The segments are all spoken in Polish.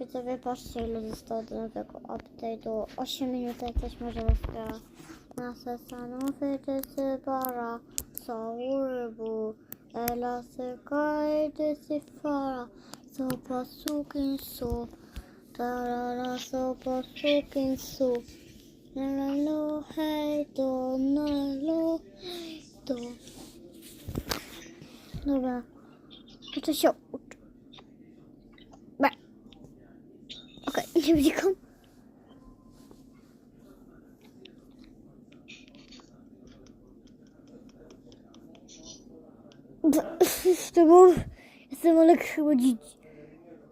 Widzowie, patrzcie ile zostało do nowego update'u. 8 minut jesteśmy może rozpiała. Nasze stanowy dysy bara. Są rybu. Elasy kaj dysy fara. So pasukin su. Tarara so pasukin su. Nalalo hej do nalo do. Dobra. To się Okej, nie wnikam. To był... Jestem Olek chyba dziś.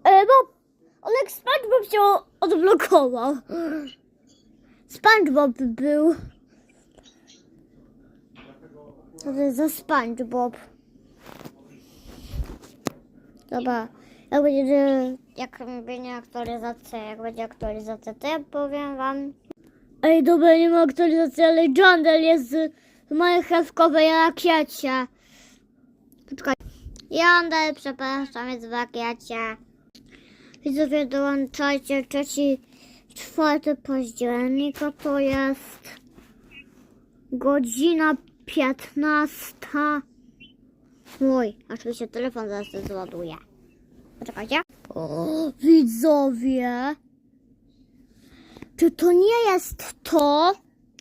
E, Bob! Olek SpongeBob się odblokował. SpongeBob był. To jest za SpongeBob? Dobra, jak będzie, jak będzie aktualizacja, jak będzie aktualizacja, to ja powiem wam. Ej, dobra, nie ma aktualizacji, ale Jandel jest w mojej chewkowej rakiecie. Poczekaj. Jandel, przepraszam, jest w rakiecie. Widzowie, dołączajcie trzeci, czwarty października, to jest godzina piętnasta. Mój, oczywiście telefon zaraz się zładuje. Poczekajcie. O, widzowie. Czy to nie jest to?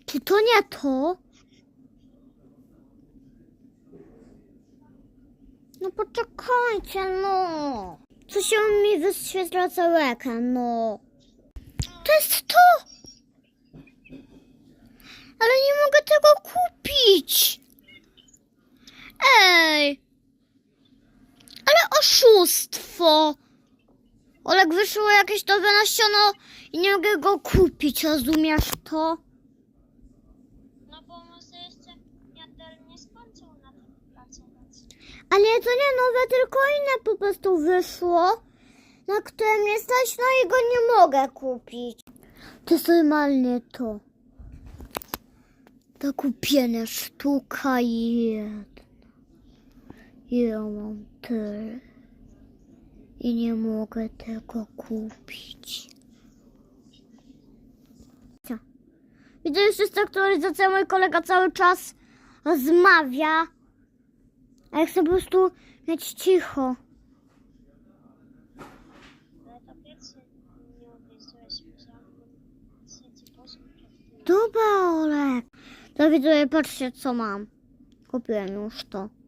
Czy to nie to? No poczekajcie, no. Co się mi wyświetla cały ekran, no. To jest to! Ale nie mogę tego kupić. Ej! Oszustwo! Olek wyszło jakieś nowe nasiono i nie mogę go kupić, rozumiesz to? No bo może jeszcze Jandel nie skończył na tym pracować. Ale to nie nowe, tylko inne po prostu wyszło, na którym nie stać, no i go nie mogę kupić. To jest normalnie to. Ta kupiona sztuka jedna. Ja mam tyle. I nie mogę tego kupić. Co? Widzę, już jest aktualizacja, mój kolega cały czas rozmawia. A ja chcę po prostu mieć cicho. Dobra, Olek. To widzowie, patrzcie co mam. Kupiłem już to.